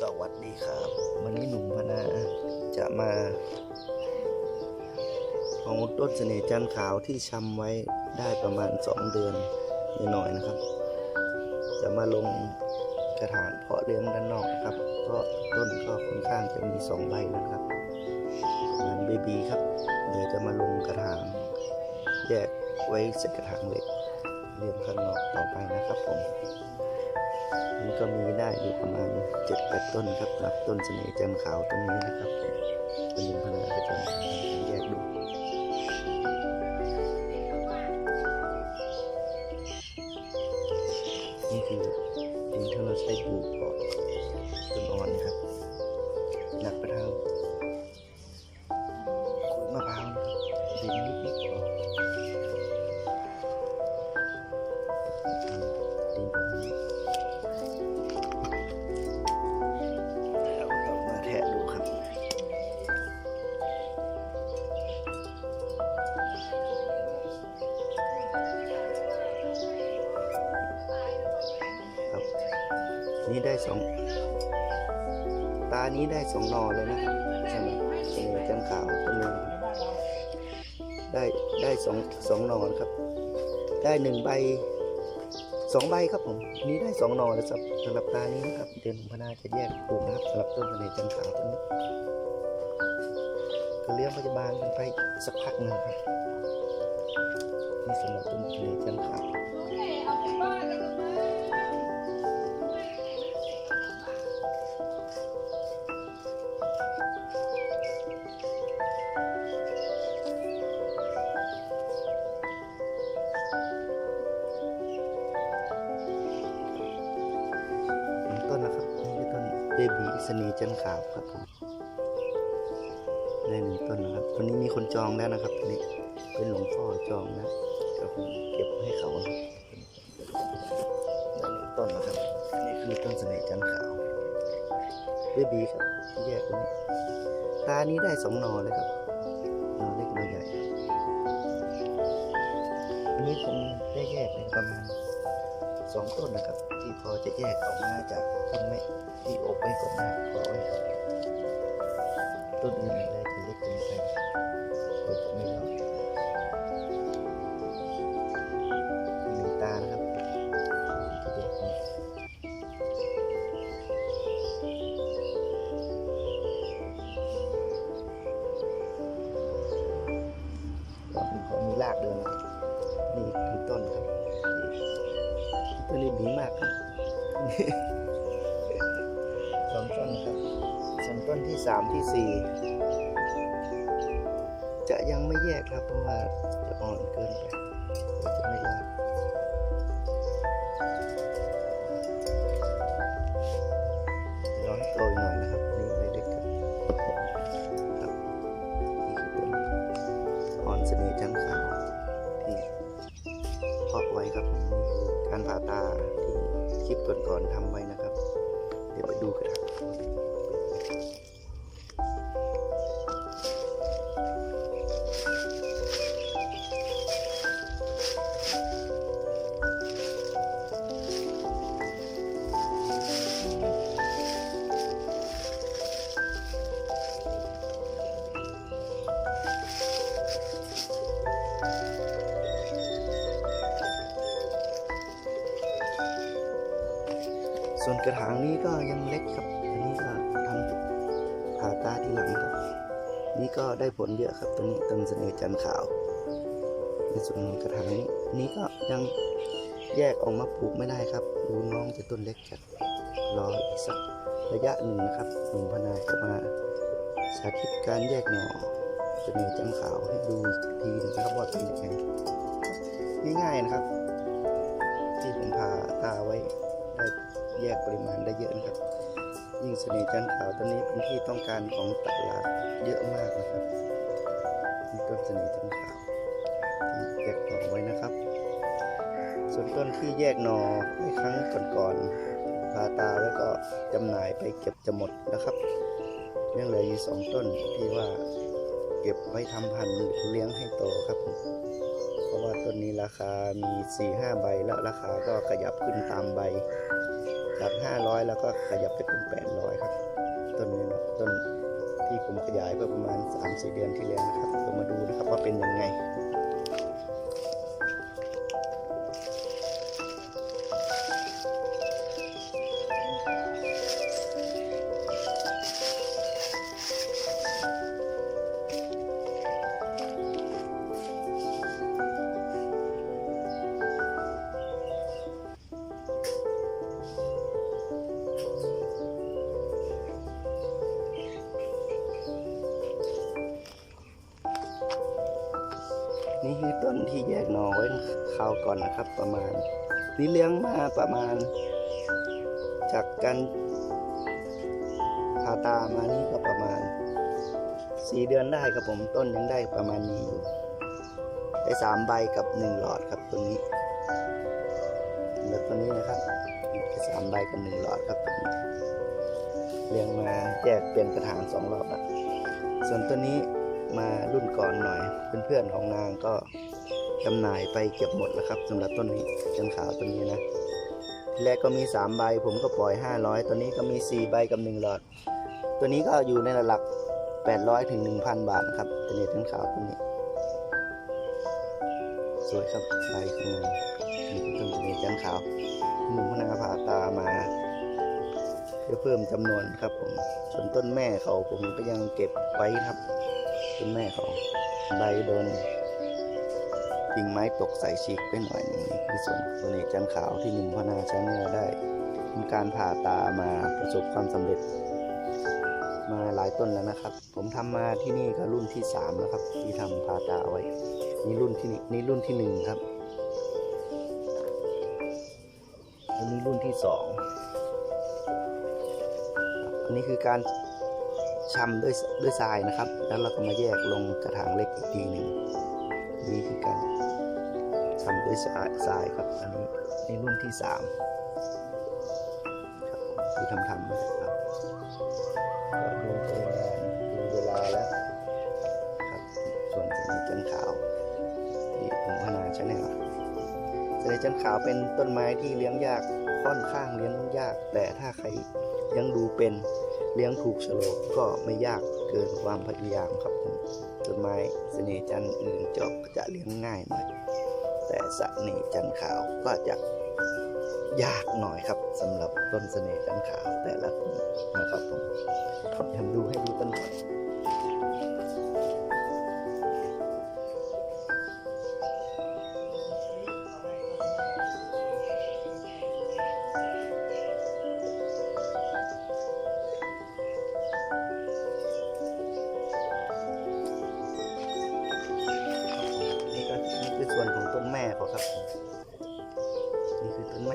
สวัสดีครับ วันนี้หนุ่มพนาจะมาของต้นเสน่ห์จันขาวที่ชำไว้ได้ประมาณ 2 เดือนนิดหน่อยนะครับ จะมาลงกระถางเพาะเลี้ยงด้านนอกนะครับ เพราะต้นก็ค่อนข้างจะมี 2 ใบนะครับงานเบบีครับ เดี๋ยวจะมาลงกระถางแยกไว้ใส่กระถางเล็กเลี้ยงข้างนอกต่อไปนะครับผม นี่ก็มีได้อยู่ประมาณ7จ็ดแปดต้นครับรับ ต้นเสน่ห์จันขาวต้นนี้นะครับเป็นยินพนาก็จะแยกดูนี่คือดินที่เราใช้ปลูก นี่ได้สองตานี้ได้สองนอเลยนะครับใช่ไหมเออจันขาวต้นนี้ได้ได้สองสองนอครับ ได้หนึ่งใบสองใบครับผมนี้ได้สองนอแล้วสำหรับสำหรับตานี้นะครับเดือนพนาจะแยกปลูกนะครับสำหรับต้นเสน่ห์จันขาวต้นนี้ก็เลี้ยงพยาบาลกันไปสักพักหนึ่งครับนี่สำหรับต้นเสน่ห์จันขาว เบบีสนีจันขาวครับผมได้หนึ่งต้นนะครับวันนี้มีคนจองแล้วนะครับตัวนี้เป็นหลวงพ่อจองนะก็ผมเก็บให้เขาได้หนึ่งต้นนะครับ นี่คือต้นเสน่ห์จันขาวเบบีครับแยกตรงนี้ตานี้ได้สองนอเลยครับนอเล็กนอใหญ่อันนี้คงได้แยกเลยประมาณ สองต้นนะครับ ที่พอจะแยกออกมาจากต้นไม้ที่อบไว้ก่อนหน้าพอไว้ต้นอื่นเลยจะเล็กเกินไปเราจะไม่รอดมีหนึ่งตานะครับที่แยกออกก็มีพอมีรากเดินนี่คือต้นครับ ตัวนี้ดีมากครับสองต้นครับส่วนต้นที่สามที่สี่จะยังไม่แยกครับเพราะว่าจะอ่อนเกินไปจะไม่รอด กระถางนี้ก็ยังเล็กครับอันนี้ก็ทำผ่าตาที่หลังครับ นี่ก็ได้ผลเยอะครับตัวนี้ต้นเสน่ห์จันทร์ขาว ในส่วนของกระถางนี้นี้ก็ยังแยกออกมาปลูกไม่ได้ครับ ดูน้องจะต้นเล็กจัดรออีกสักระยะหนึ่งนะครับหนุ่มพนาจะมาสาธิตการแยกหน่อเสน่ห์จันทร์ขาวให้ดูอีกทีนึงนะครับว่าเป็นยังไงง่ายๆนะครับ ที่ผมผ่าตาไว้ แยกปริมาณได้เยอะนะครับ ยิ่งเสน่ห์จันทร์ขาวตัวนี้เป็นที่ต้องการของตลาดเยอะมากนะครับนี่ต้นเสน่ห์จันทร์ขาวที่แยกหน่อไว้นะครับ ส่วนต้นที่แยกหน่อในครั้งก่อนๆผ่าตาไว้ก็จำหน่ายไปเก็บจะหมดแล้วครับยังเหลืออยู่สองต้นที่ว่าเก็บไว้ทำพันธุ์เลี้ยงให้โตครับผม ว่าต้นนี้ราคามี4ี่ห้าใบแล้วราคาก็ขยับขึ้นตามใบ จาก 500 แล้วก็ขยับไปเป็น 800 ครับ ต้นนี้เนาะต้นที่ผมขยายเมื่อประมาณ3-4เดือนที่แล้วนะครับเรามาดูนะครับว่าเป็นยังไง ที่แยกหน่อไว้คราวก่อนนะครับ ประมาณ นี่เลี้ยงมาประมาณ จากการผ่าตามานี่ก็ประมาณสี่เดือนได้ครับผมต้นยังได้ประมาณนี้อยู่ได้สามใบกับหนึ่งหลอดครับตัวนี้แล้วตัวนี้นะครับได้สามใบกับหนึ่งหลอดครับตัวนี้เลี้ยงมาแยกเปลี่ยนกระถางสองรอบล้วส่วนตัวนี้มารุ่นก่อนหน่อย เพื่อนๆของนางก็ จำหน่ายไปเก็บหมดแล้วครับสำหรับต้นนี้จันขาวต้นนี้นะทีแรกก็มี 3 ใบ ผมก็ปล่อย 500ตัวนี้ก็มี 4 ใบกับ 1 หลอด ตัวนี้ก็อยู่ในระดับ800 ถึง 1,000 บาทครับตัวนี้ทั้งขาวตัวนี้ สวยครับใบข้างในนี่คือต้นนี้จันขาวหนุ่มพนาผ่าตามาเพื่อเพิ่มจำนวนครับผมส่วนต้นแม่เขาผมก็ยังเก็บไว้ครับต้นแม่เขาใบโดน กิ่งไม้ตกใส่ฉีกไปหน่อยหนึงนี่คือส่วนตัวนี้จันขาวที่หนึ่งพนาชาแนลได้ทำการผ่าตามาประสบความสำเร็จ มาหลายต้นแล้วนะครับ ผมทำมาที่นี่ก็รุ่นที่สามแล้วครับ ที่ทำผ่าตาไว้ นี่รุ่นที่นี่นี่รุ่นที่หนึ่งครับอันนี้รุ่นที่สองอันนี้คือการชำด้วยด้วยทรายนะครับ แล้วเราก็มาแยกลงกระถางเล็กอีกทีหนึ่งนี่คือการ ทำด้วยทรายครับ อันนี้ในรุ่นที่สามครับที่ทำทำมาครับก็ดูปริมาณดูเวลาแล้วครับ ส่วนสีจันขาวที่ผมพนาชแนลสนจันขาวเป็นต้นไม้ที่เลี้ยงยากค่อนข้างเลี้ยงยาก แต่ถ้าใครเลี้ยงดูเป็นเลี้ยงถูกโฉลกก็ไม่ยากเกินความพยายามครับผมต้นไม้เสน่จันอื่นจอกก็จะเลี้ยงง่ายหน่อย แต่เสน่จันขาวก็จะยากหน่อยครับสำหรับต้นเสน่ห์จันขาวแต่ละต้นนะครับผมทำดูให้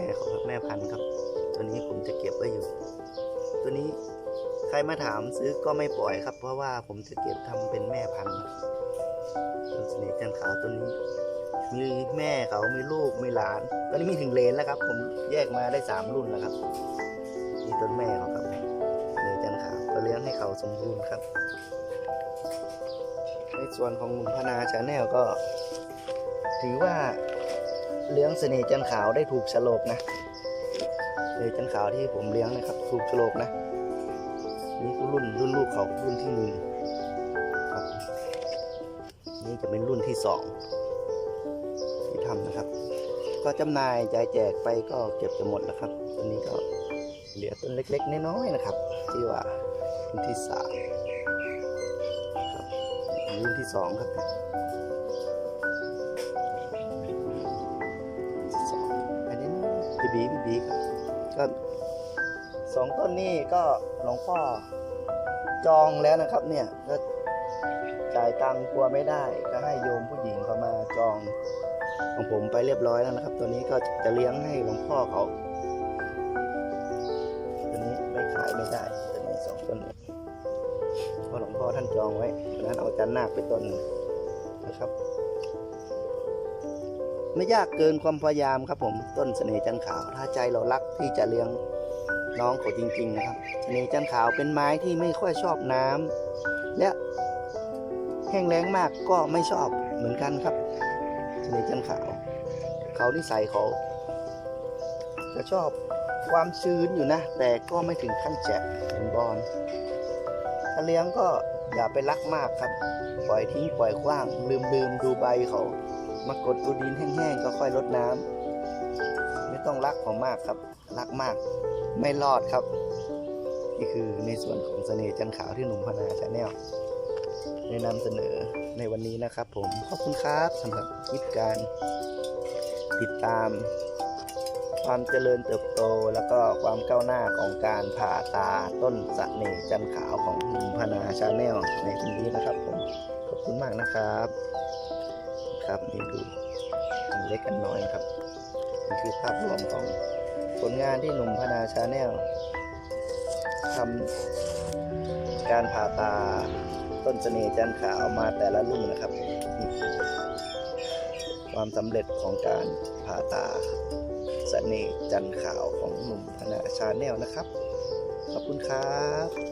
ม่ขาครับแม่พันธุ์ครับ ตัวนี้ผมจะเก็บไว้อยู่ ตัวนี้ใครมาถามซื้อก็ไม่ปล่อยครับ เพราะว่าผมจะเก็บทำเป็นแม่พันธุ์นะต้นเสน่ห์จันขาวตัวนี้ มีแม่เขามีลูกมีหลาน ตอนนี้มีถึงเลนแล้วครับ ผมแยกมาได้สามรุ่นแล้วครับนี่ต้นแม่เขาครับเสน่ห์จันขาวก็เลี้ยงให้เขาสมบูรณ์ครับในส่วนของหนุ่มพนาชาแนลก็ ถือว่า เลี้ยงเสน่ห์จันขาวได้ถูกฉลกนะเสน่ห์จันขาวที่ผมเลี้ยงนะครับถูกฉลกนะ นี่คือรุ่นรุ่นลูกเขารุ่นที่หนึ่งครับนี่จะเป็นรุ่นที่สองที่ทำนะครับ ก็จำหน่ายจ่ายแจกไปก็เก็บจะหมดแล้วครับตัวนี้ก็เหลือต้นเล็กๆน้อยๆนะครับ ที่ว่ารุ่นที่สามครับรุ่นที่สองครับ บีบีบีบีครับก็สองต้นนี้ก็หลวงพ่อจองแล้วนะครับ เนี่ยก็จ่ายตังค์กลัวไม่ได้ ก็ให้โยมผู้หญิงเขามาจองของผมไปเรียบร้อยแล้วนะครับ ตัวนี้ก็จะเลี้ยงให้หลวงพ่อเขาตัวนี้ไม่ขายไม่ได้ตัวนี้สองต้นเพราะหลวงพ่อท่านจองไว้เพราะฉะนั้นเอาจันนาคไปต้นหนึ่งนะครับ ไม่ยากเกินความพยายามครับผมต้นเสน่ห์จันขาว ถ้าใจเรารักที่จะเลี้ยงน้องเขาจริง ๆ นะครับเสน่ห์จันขาวเป็นไม้ที่ไม่ค่อยชอบน้ำและแห้งแล้งมากก็ไม่ชอบเหมือนกันครับเสน่ห์จันขาว เขานิสัยเขาจะชอบความชื้นอยู่นะ แต่ก็ไม่ถึงขั้นแฉะเป็นบอลถ้าเลี้ยงก็อย่าไปรักมากครับ ปล่อยทิ้งปล่อยขว้าง ลืมลืมดูใบเขา มากดดูดินแห้งๆก็ค่อยรดน้ำไม่ต้องรักเขามากครับ รักมาก ไม่รอดครับ นี่คือในส่วนของเสน่ห์จันขาวที่หนุ่มพนาชาแนลได้นำเสนอในวันนี้นะครับ ผมขอบคุณครับสำหรับคลิปการติดตาม ความเจริญเติบโต แล้วก็ความก้าวหน้าของการผ่าตาต้นสะเน่ห์จันขาวของหนุ่มพนาชาแนลในวันนี้นะครับผมขอบคุณมากนะครับ ครับนี่ดูอันเล็กอันน้อยครับนี่คือภาพรวมของผลงานที่หนุ่มพนาชาแนลทำการผ่าตาต้นเสน่ห์จันขาวมาแต่ละรุ่นนะครับ ความสำเร็จของการผ่าตาเสน่ห์จันขาวของหนุ่มพนาชาแนลนะครับ ขอบคุณครับ